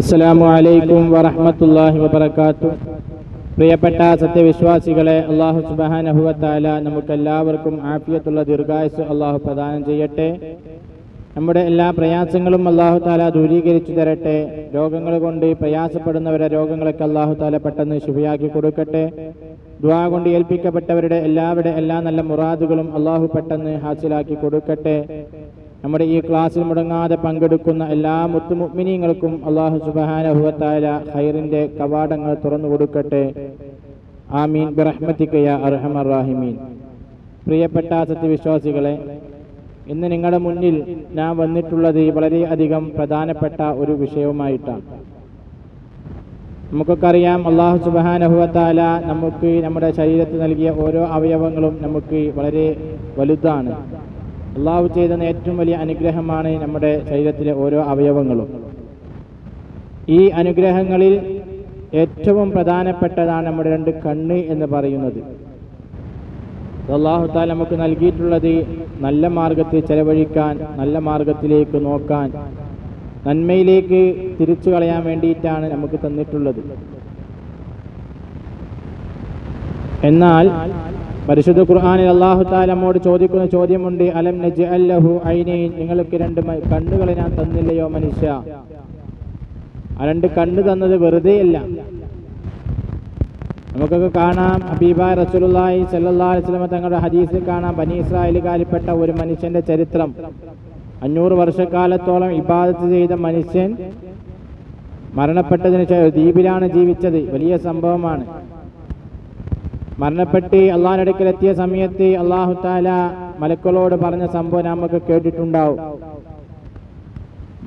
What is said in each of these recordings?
അസ്സലാമു അലൈക്കും വറഹ്മത്തുള്ളാഹി വബർക്കാത്തു പ്രിയപ്പെട്ട സത്യവിശ്വാസികളെ അള്ളാഹു സുബഹാനഹുവത്താല നമുക്കെല്ലാവർക്കും ആഫിയത്തുള്ള ദീർഘായുസ് അള്ളാഹു പ്രദാനം ചെയ്യട്ടെ. നമ്മുടെ എല്ലാ പ്രയാസങ്ങളും അള്ളാഹു താല ദൂരീകരിച്ചു തരട്ടെ. രോഗങ്ങൾ കൊണ്ട് പ്രയാസപ്പെടുന്നവരെ രോഗങ്ങളൊക്കെ അള്ളാഹു താല പെട്ടെന്ന് ശുഭയാക്കി കൊടുക്കട്ടെ. ദ്വാ കൊണ്ട് ഏൽപ്പിക്കപ്പെട്ടവരുടെ എല്ലാവരുടെ എല്ലാ നല്ല മുറാദുകളും അള്ളാഹു പെട്ടെന്ന് ഹാസിലാക്കി കൊടുക്കട്ടെ. നമ്മുടെ ഈ ക്ലാസ്സിൽ മുടങ്ങാതെ പങ്കെടുക്കുന്ന എല്ലാ മുത്തുമുഗ്മിനീങ്ങൾക്കും അള്ളാഹു സുബഹാനഹുവത്തായ ഹൈറിന്റെ കവാടങ്ങൾ തുറന്നു കൊടുക്കട്ടെ. ആമീൻ. ബിറഹ്മത്തിക്കയ അർഹമർ റാഹിമീൻ. പ്രിയപ്പെട്ട സത്യവിശ്വാസികളെ ഇന്ന് നിങ്ങളുടെ മുന്നിൽ ഞാൻ വന്നിട്ടുള്ളത് വളരെയധികം പ്രധാനപ്പെട്ട ഒരു വിഷയവുമായിട്ടാണ്. നമുക്കൊക്കെ അറിയാം അള്ളാഹു സുബഹാനഹുവത്താല നമുക്ക് നമ്മുടെ ശരീരത്തിൽ നൽകിയ ഓരോ അവയവങ്ങളും നമുക്ക് വളരെ വലുതാണ്. അള്ളാഹു ചെയ്ത ഏറ്റവും വലിയ അനുഗ്രഹമാണ് നമ്മുടെ ശരീരത്തിലെ ഓരോ അവയവങ്ങളും. ഈ അനുഗ്രഹങ്ങളിൽ ഏറ്റവും പ്രധാനപ്പെട്ടതാണ് നമ്മുടെ രണ്ട് കണ്ണ് എന്ന് പറയുന്നത്. അള്ളാഹു താൽ നമുക്ക് നൽകിയിട്ടുള്ളത് നല്ല മാർഗത്തിൽ ചെലവഴിക്കാൻ നല്ല മാർഗത്തിലേക്ക് നോക്കാൻ നന്മയിലേക്ക് തിരിച്ചു കളയാൻ വേണ്ടിയിട്ടാണ് നമുക്ക് തന്നിട്ടുള്ളത്. എന്നാൽ പരിശുദ്ധ ഖുർആാനിൽ അള്ളാഹു താലമ്മോട് ചോദിക്കുന്ന ചോദ്യമുണ്ട് അലം നജ് അല്ലഹു ഐനൈൻ? നിങ്ങൾക്ക് രണ്ട് കണ്ണുകളെ ഞാൻ തന്നില്ലയോ മനുഷ്യ? ആ രണ്ട് കണ്ണ് തന്നത് വെറുതെയല്ല നമുക്കൊക്കെ കാണാം ഹബീബ റസൂലുള്ളാഹി സല്ലല്ലാഹു അലൈഹി വസല്ലം തങ്ങളുടെ ഹദീസിൽ കാണാം ബനി ഇസ്രായേലുകാരിൽപ്പെട്ട ഒരു മനുഷ്യന്റെ ചരിത്രം. അഞ്ഞൂറ് വർഷക്കാലത്തോളം ഇബാദത്ത് ചെയ്ത മനുഷ്യൻ മരണപ്പെട്ടതിന് ശേഷം ദ്വീപിലാണ് ജീവിച്ചത്. വലിയ സംഭവമാണ്. മരണപ്പെട്ട് അള്ളാഹിനടുക്കലെത്തിയ സമയത്ത് അള്ളാഹു താല മലക്കളോട് പറഞ്ഞ സംഭവം നമുക്ക് കേട്ടിട്ടുണ്ടാവും.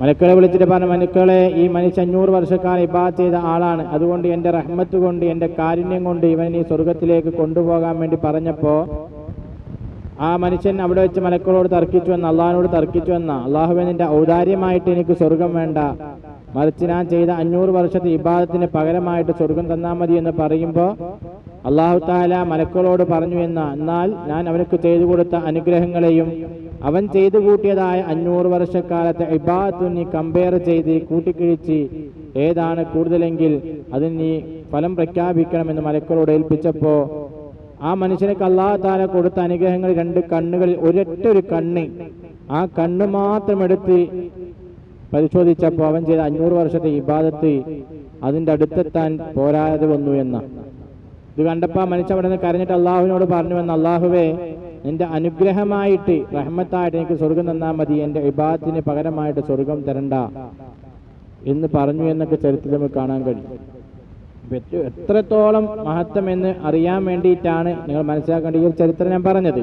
മലക്കളെ വിളിച്ചിട്ട് പറഞ്ഞ മലക്കളെ ഈ മനുഷ്യ അഞ്ഞൂറ് വർഷക്കാലം ഇബാദ് ചെയ്ത ആളാണ്. അതുകൊണ്ട് എന്റെ റഹ്മത്ത് കൊണ്ട് എന്റെ കാരുണ്യം കൊണ്ട് ഇവൻ ഈ സ്വർഗത്തിലേക്ക് കൊണ്ടുപോകാൻ വേണ്ടി പറഞ്ഞപ്പോൾ ആ മനുഷ്യൻ അവിടെ വെച്ച് മലക്കളോട് തർക്കിച്ചു എന്ന അള്ളാഹിനോട് തർക്കിച്ചു എന്ന അള്ളാഹുവെ നിന്റെ ഔദാര്യമായിട്ട് എനിക്ക് സ്വർഗം വേണ്ട. മറിച്ച് ഞാൻ ചെയ്ത അഞ്ഞൂറ് വർഷത്തെ ഇബാദത്തിന് പകരമായിട്ട് സ്വർഗം തന്നാൽ മതി എന്ന് പറയുമ്പോൾ അള്ളാഹു താല മലക്കളോട് പറഞ്ഞു എന്ന എന്നാൽ ഞാൻ അവനക്ക് ചെയ്തു കൊടുത്ത അനുഗ്രഹങ്ങളെയും അവൻ ചെയ്തു കൂട്ടിയതായ അഞ്ഞൂറ് വർഷക്കാലത്തെ ഇബാദത്ത് നീ കമ്പയർ ചെയ്ത് കൂട്ടിക്കിഴിച്ച് ഏതാണ് കൂടുതലെങ്കിൽ അതിന് നീ ഫലം പ്രഖ്യാപിക്കണമെന്ന് മലക്കളോട് ഏൽപ്പിച്ചപ്പോൾ ആ മനുഷ്യനക്ക് അള്ളാഹു താല കൊടുത്ത അനുഗ്രഹങ്ങൾ രണ്ട് കണ്ണുകളിൽ ഒരൊറ്റ ഒരു കണ്ണ് ആ കണ്ണ് മാത്രം എടുത്ത് പരിശോധിച്ചപ്പോൾ അവൻ ചെയ്ത അഞ്ഞൂറ് വർഷത്തെ ഇബാദത്ത് അതിന്റെ അടുത്തെത്താൻ പോരാതെ വന്നു എന്ന. ഇത് കണ്ടപ്പോൾ മനുഷ്യ അവിടെ നിന്ന് കരഞ്ഞിട്ട് അള്ളാഹുവിനോട് പറഞ്ഞു എന്ന് അള്ളാഹുവേ നിന്റെ അനുഗ്രഹമായിട്ട് റഹ്മത്തായിട്ട് എനിക്ക് സ്വർഗം തന്നാൽ മതി. എന്റെ വിഭാഗത്തിന് പകരമായിട്ട് സ്വർഗം തരണ്ട എന്ന് പറഞ്ഞു എന്നൊക്കെ ചരിത്രത്തിൽ നമുക്ക് കാണാൻ കഴിയും. എത്രത്തോളം മഹത്വം എന്ന് അറിയാൻ വേണ്ടിയിട്ടാണ് നിങ്ങൾ മനസ്സിലാക്കേണ്ട ഈ ഒരു ചരിത്രം ഞാൻ പറഞ്ഞത്.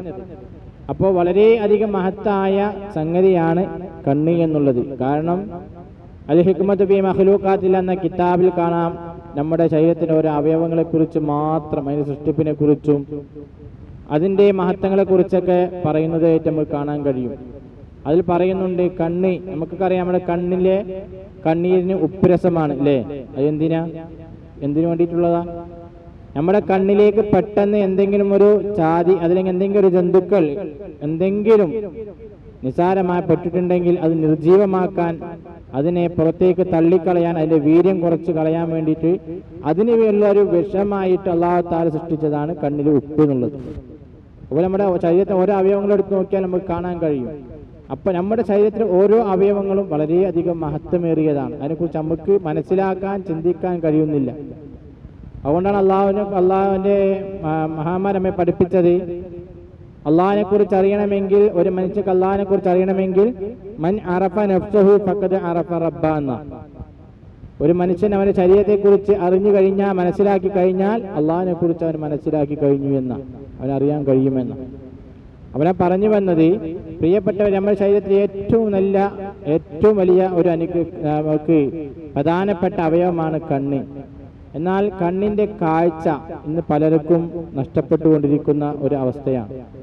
അപ്പോൾ വളരെ അധികം മഹത്തായ സംഗതിയാണ് കണ്ണി എന്നുള്ളത്. കാരണം അൽ ഹിക്മത്ത് ബി മഹ്ലൂക്കാത്തിൽ എന്ന കിതാബിൽ കാണാം. നമ്മുടെ ശരീരത്തിന്റെ ഓരോ അവയവങ്ങളെ കുറിച്ച് മാത്രം അതിന്റെ സൃഷ്ടിപ്പിനെ കുറിച്ചും അതിന്റെ മഹത്വങ്ങളെ കുറിച്ചൊക്കെ പറയുന്നതായിട്ട് നമുക്ക് കാണാൻ കഴിയും. അതിൽ പറയുന്നുണ്ട് കണ്ണ്. നമുക്കൊക്കെ അറിയാം നമ്മുടെ കണ്ണിലെ കണ്ണീരിന് ഉപ്പുരസമാണ് അല്ലേ? അതെന്തിനാ? എന്തിനു വേണ്ടിയിട്ടുള്ളതാ? നമ്മുടെ കണ്ണിലേക്ക് പെട്ടെന്ന് എന്തെങ്കിലും ഒരു ചാതി അല്ലെങ്കിൽ എന്തെങ്കിലും ഒരു ജന്തുക്കൾ എന്തെങ്കിലും നിസാരമായി പെട്ടിട്ടുണ്ടെങ്കിൽ അത് നിർജീവമാക്കാൻ അതിനെ പുറത്തേക്ക് തള്ളിക്കളയാൻ അതിന്റെ വീര്യം കുറച്ച് കളയാൻ വേണ്ടിയിട്ട് അതിന് വേണ്ട ഒരു വിഷമായിട്ട് അള്ളാഹു സൃഷ്ടിച്ചതാണ് കണ്ണിൽ ഉപ്പ് എന്നുള്ളത്. അതുപോലെ നമ്മുടെ ശരീരത്തെ ഓരോ അവയവങ്ങളും എടുത്ത് നോക്കിയാൽ നമുക്ക് കാണാൻ കഴിയും. അപ്പൊ നമ്മുടെ ശരീരത്തിലെ ഓരോ അവയവങ്ങളും വളരെയധികം മഹത്വമേറിയതാണ്. അതിനെക്കുറിച്ച് നമുക്ക് മനസ്സിലാക്കാൻ ചിന്തിക്കാൻ കഴിയുന്നില്ല. അതുകൊണ്ടാണ് അള്ളാഹുവിനെ അള്ളാഹുവിന്റെ മഹാമാരമ്മയെ പഠിപ്പിച്ചത് അള്ളാഹിനെ കുറിച്ച് അറിയണമെങ്കിൽ ഒരു മനുഷ്യക്ക് അള്ളാഹിനെ കുറിച്ച് അറിയണമെങ്കിൽ മൻ അറഫ നഫ്സഹു ഫക്കത് അറഫ റബ്ബ എന്ന. ഒരു മനുഷ്യൻ അവന്റെ ശരീരത്തെ കുറിച്ച് അറിഞ്ഞു കഴിഞ്ഞാൽ മനസ്സിലാക്കി കഴിഞ്ഞാൽ അള്ളാഹിനെ കുറിച്ച് അവൻ മനസ്സിലാക്കി കഴിഞ്ഞു എന്ന. അവനറിയാൻ കഴിയുമെന്ന. അവനെ പറഞ്ഞു വന്നത് പ്രിയപ്പെട്ടവർ നമ്മുടെ ശരീരത്തിലെ ഏറ്റവും നല്ല ഏറ്റവും വലിയ ഒരു അനുഗ്രഹ നമുക്ക് പ്രധാനപ്പെട്ട അവയവമാണ് കണ്ണ്. എന്നാൽ കണ്ണിന്റെ കാഴ്ച ഇന്ന് പലർക്കും നഷ്ടപ്പെട്ടുകൊണ്ടിരിക്കുന്ന ഒരു അവസ്ഥയാണ്.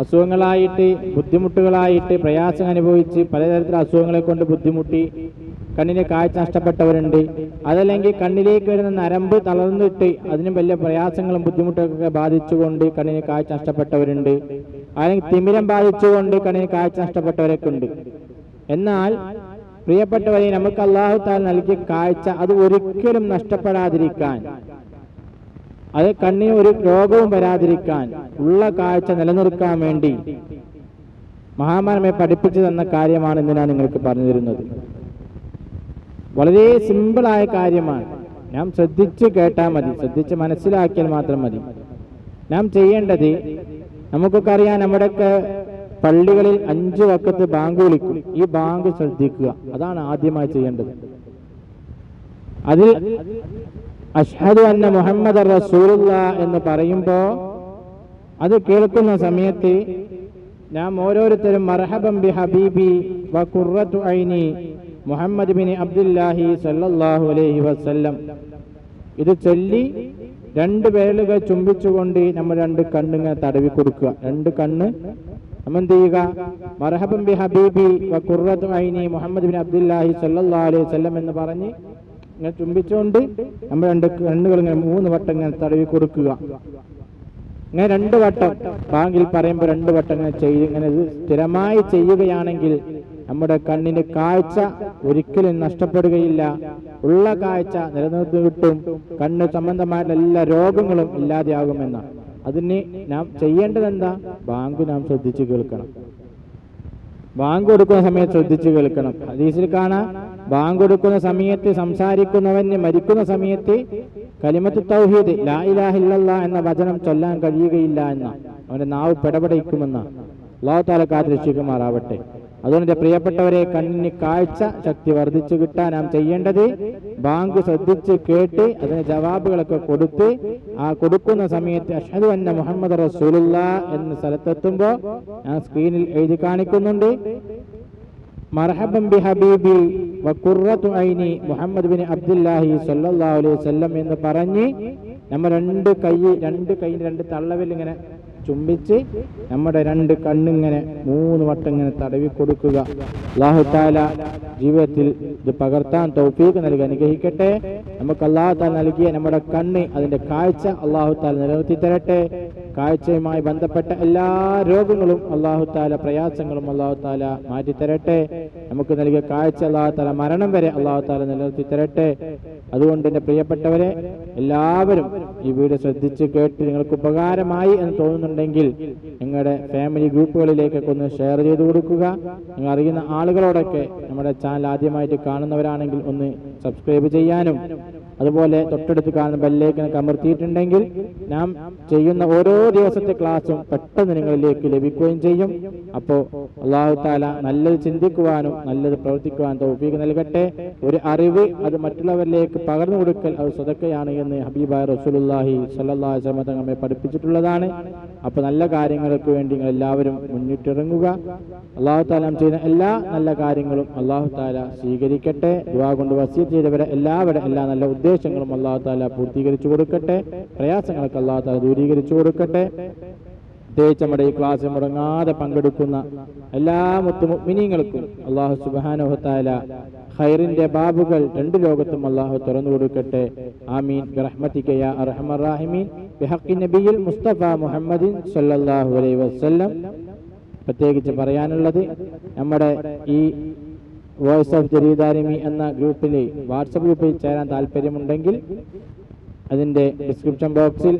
അസുഖങ്ങളായിട്ട് ബുദ്ധിമുട്ടുകളായിട്ട് പ്രയാസം അനുഭവിച്ച് പലതരത്തിലുള്ള അസുഖങ്ങളെ കൊണ്ട് ബുദ്ധിമുട്ടി കണ്ണിന് കാഴ്ച നഷ്ടപ്പെട്ടവരുണ്ട്. അതല്ലെങ്കിൽ കണ്ണിലേക്ക് വരുന്ന നരമ്പ് തളർന്നിട്ട് അതിനും വലിയ പ്രയാസങ്ങളും ബുദ്ധിമുട്ടൊക്കെ ബാധിച്ചുകൊണ്ട് കണ്ണിന് കാഴ്ച നഷ്ടപ്പെട്ടവരുണ്ട്. അല്ലെങ്കിൽ തിമിരം ബാധിച്ചുകൊണ്ട് കണ്ണിന് കാഴ്ച നഷ്ടപ്പെട്ടവരൊക്കെ ഉണ്ട് എന്നാൽ പ്രിയപ്പെട്ടവരെ നമുക്ക് അള്ളാഹു താൽ നൽകിയ കാഴ്ച അത് ഒരിക്കലും നഷ്ടപ്പെടാതിരിക്കാൻ. അത് കണ്ണിന് ഒരു രോഗവും വരാതിരിക്കാൻ ഉള്ള കാഴ്ച നിലനിർത്താൻ വേണ്ടി മഹാമാനമെ പഠിപ്പിച്ചു തന്ന കാര്യമാണ് ഇന്ന് ഞാൻ നിങ്ങൾക്ക് പറഞ്ഞു തരുന്നത്. വളരെ സിമ്പിളായ കാര്യമാണ്. നാം ശ്രദ്ധിച്ചു കേട്ടാൽ മതി. ശ്രദ്ധിച്ച് മനസ്സിലാക്കിയാൽ മാത്രം മതി. നാം ചെയ്യേണ്ടത് നമുക്കൊക്കെ അറിയാം നമ്മുടെയൊക്കെ പള്ളികളിൽ അഞ്ചു വക്കത്ത് ബാങ്ക് വിളിക്കും. ഈ ബാങ്ക് ശ്രദ്ധിക്കുക. അതാണ് ആദ്യമായി ചെയ്യേണ്ടത്. അതിൽ അഷ്ഹദു അന്ന മുഹമ്മദ് റസൂലുള്ള എന്ന് പറയുമ്പോൾ അത് കേൾക്കുന്ന സമയത്ത് നാം ഓരോരുത്തരും മർഹബം ബി ഹബീബി വ ഖുർറത്തു ഐനി മുഹമ്മദ് ബിൻ അബ്ദുല്ലാഹി സല്ലല്ലാഹു അലൈഹി വസല്ലം. ഇത് ചൊല്ലി രണ്ട് വേലുകൾ ചുംബിച്ചുകൊണ്ട് നമ്മൾ രണ്ട് കണ്ണിങ്ങനെ തടവി കൊടുക്കുക. രണ്ട് കണ്ണ് നമ്മൾ എന്ത് ചെയ്യുക മർഹബം ബി ഹബീബി വ ഖുർറത്തു ഐനി മുഹമ്മദ് ബിൻ അബ്ദുല്ലാഹി സല്ലല്ലാഹു അലൈഹി വസല്ലം എന്ന് പറഞ്ഞ് ഇങ്ങനെ ചുംബിച്ചുകൊണ്ട് നമ്മൾ രണ്ട് കണ്ണുകൾ ഇങ്ങനെ മൂന്ന് വട്ടം ഇങ്ങനെ തടവി കൊടുക്കുക. ഇങ്ങനെ രണ്ട് വട്ടം. ബാങ്കിൽ പറയുമ്പോൾ രണ്ട് വട്ടം ഇങ്ങനെ ചെയ്ത് ഇങ്ങനെ സ്ഥിരമായി ചെയ്യുകയാണെങ്കിൽ നമ്മുടെ കണ്ണിന്റെ കാഴ്ച ഒരിക്കലും നഷ്ടപ്പെടുകയില്ല. ഉള്ള കാഴ്ച നിലനിർത്തി കിട്ടും. കണ്ണ് സംബന്ധമായിട്ടുള്ള എല്ലാ രോഗങ്ങളും ഇല്ലാതെയാകുമെന്നാണ്. അതിന് നാം ചെയ്യേണ്ടത് എന്താ? ബാങ്ക് നാം ശ്രദ്ധിച്ചു കേൾക്കണം. ബാങ്ക് കൊടുക്കുന്ന സമയത്ത് ശ്രദ്ധിച്ചു കേൾക്കണം. ഹദീസിൽ കാണാം ബാങ്ക് കൊടുക്കുന്ന സമയത്ത് സംസാരിക്കുന്നവന് മരിക്കുന്ന സമയത്ത് കലിമത്ത് തൗഹീദ് ലാ എന്ന വചനം ചൊല്ലാൻ കഴിയുകയില്ല എന്ന അവന്റെ നാവ് പെടപെടയിക്കുമെന്ന. അള്ളാഹു താല കാത്ത് രക്ഷിക്കുമാറാവട്ടെ അതുകൊണ്ട് പ്രിയപ്പെട്ടവരെ കണ്ണിന് കാഴ്ച ശക്തി വർദ്ധിച്ചു കിട്ടാൻ നാം ചെയ്യേണ്ടത് ബാങ്ക് ശ്രദ്ധിച്ച് കേട്ട് അതിന് ജവാബുകളൊക്കെ കൊടുത്ത് ആ കൊടുക്കുന്ന സമയത്ത് അഷ്ഹദു അന്ന മുഹമ്മദ് റസൂലുള്ള എന്ന സ്ഥലത്തെത്തുമ്പോൾ ഞാൻ സ്ക്രീനിൽ എഴുതി കാണിക്കുന്നുണ്ട്. മർഹബം ബി ഹബീബി വ ഖുർറത്തു ഐനി മുഹമ്മദ് ബിൻ അബ്ദുല്ലാഹി സല്ലല്ലാഹു അലൈഹി വസല്ലം എന്ന് പറഞ്ഞ് നമ്മൾ രണ്ട് കൈ രണ്ട് കൈ രണ്ട് തള്ളവിൽ ഇങ്ങനെ ചുംബിച്ച് നമ്മുടെ രണ്ട് കണ്ണിങ്ങനെ മൂന്ന് വട്ടം ഇങ്ങനെ തടവി കൊടുക്കുക. അള്ളാഹു താല ജീവിതത്തിൽ ഇത് പകർത്താൻ തൗഫീഖ് നൽകി അനുഗ്രഹിക്കട്ടെ. നമുക്ക് അള്ളാഹു താല നൽകിയ നമ്മുടെ കണ്ണ് അതിന്റെ കാഴ്ച അള്ളാഹു താല നിലനിർത്തി തരട്ടെ. കാഴ്ചയുമായി ബന്ധപ്പെട്ട എല്ലാ രോഗങ്ങളും അള്ളാഹു താല പ്രയാസങ്ങളും അള്ളാഹു താല മാറ്റിത്തരട്ടെ നമുക്ക് നൽകിയ കാഴ്ച അള്ളാഹു താല മരണം വരെ അള്ളാഹു താല നിലനിർത്തി തരട്ടെ. അതുകൊണ്ട് എന്റെ പ്രിയപ്പെട്ടവരെ എല്ലാവരും ഈ വീട് ശ്രദ്ധിച്ച് കേട്ട് നിങ്ങൾക്ക് ഉപകാരമായി എന്ന് തോന്നുന്നുണ്ടെങ്കിൽ നിങ്ങളുടെ ഫാമിലി ഗ്രൂപ്പുകളിലേക്കൊക്കെ ഒന്ന് ഷെയർ ചെയ്ത് കൊടുക്കുക. നിങ്ങൾ അറിയുന്ന ആളുകളോടൊക്കെ നമ്മുടെ ചാനൽ ആദ്യമായിട്ട് കാണുന്നവരാണെങ്കിൽ ഒന്ന് സബ്സ്ക്രൈബ് ചെയ്യാനും അതുപോലെ തൊട്ടടുത്ത് കാണുന്ന ബെല്ലേക്കിനൊക്കെ അമർത്തിയിട്ടുണ്ടെങ്കിൽ നാം ചെയ്യുന്ന ഓരോ ദിവസത്തെ ക്ലാസ്സും പെട്ടെന്ന് നിങ്ങളിലേക്ക് ലഭിക്കുകയും ചെയ്യും. അപ്പോ അള്ളാഹു താല നല്ലത് ചിന്തിക്കുവാനും നല്ലത് പ്രവർത്തിക്കുവാനും തോപ്പിക്ക് നൽകട്ടെ. ഒരു അറിവ് അത് മറ്റുള്ളവരിലേക്ക് പകർന്നു കൊടുക്കൽ അത് സ്വതക്കയാണ് എന്ന് സ്വല്ലല്ലാഹു അലൈഹി വസല്ലം നമ്മെ പഠിപ്പിച്ചിട്ടുള്ളതാണ്. അപ്പോൾ നല്ല കാര്യങ്ങൾക്ക് വേണ്ടി നിങ്ങൾ എല്ലാവരും മുന്നിട്ടിറങ്ങുക. അള്ളാഹു താല ചെയ്യുന്ന എല്ലാ നല്ല കാര്യങ്ങളും അള്ളാഹു താല സ്വീകരിക്കട്ടെ. ദുആ കൊണ്ട് വസീത് ചെയ്തവരെ എല്ലാവരും എല്ലാ നല്ല ഉദ്ദേശങ്ങളും അള്ളാഹു താല പൂർത്തീകരിച്ചു കൊടുക്കട്ടെ. പ്രയാസങ്ങളൊക്കെ അള്ളാഹു താല ദൂരീകരിച്ചു കൊടുക്കട്ടെ. പ്രത്യേകിച്ച് നമ്മുടെ ഈ ക്ലാസ് മുടങ്ങാതെ പങ്കെടുക്കുന്ന എല്ലാ മുത്തുമിനിങ്ങൾക്കും അള്ളാഹു സുബാനുഹത്താല ഖൈറിന്റെ ബാബുകൾ രണ്ട് ലോകത്തും അള്ളാഹു തുറന്നു കൊടുക്കട്ടെ. ആമീൻ. മുസ്തഫ മുഹമ്മദിൻ സല്ലാഹു അലൈഹി വസല്ലം. പ്രത്യേകിച്ച് പറയാനുള്ളത് നമ്മുടെ ഈ വോയിസ് ഓഫ് ജരീദാരിമി എന്ന ഗ്രൂപ്പിൽ വാട്സപ്പ് ഗ്രൂപ്പിൽ ചേരാൻ താല്പര്യമുണ്ടെങ്കിൽ അതിന്റെ ഡിസ്ക്രിപ്ഷൻ ബോക്സിൽ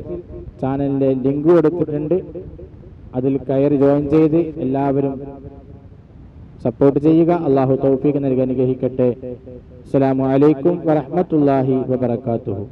ചാനലിന്റെ ലിങ്ക് കൊടുത്തിട്ടുണ്ട്. അതിൽ കയറി ജോയിൻ ചെയ്ത് എല്ലാവരും സപ്പോർട്ട് ചെയ്യുക. അള്ളാഹു തൗഫീഖ് നൽകി അനുഗ്രഹിക്കട്ടെ. അസ്സാം വലൈക്കും വറഹ്മത്തുള്ളാഹി വബറകാതുഹു.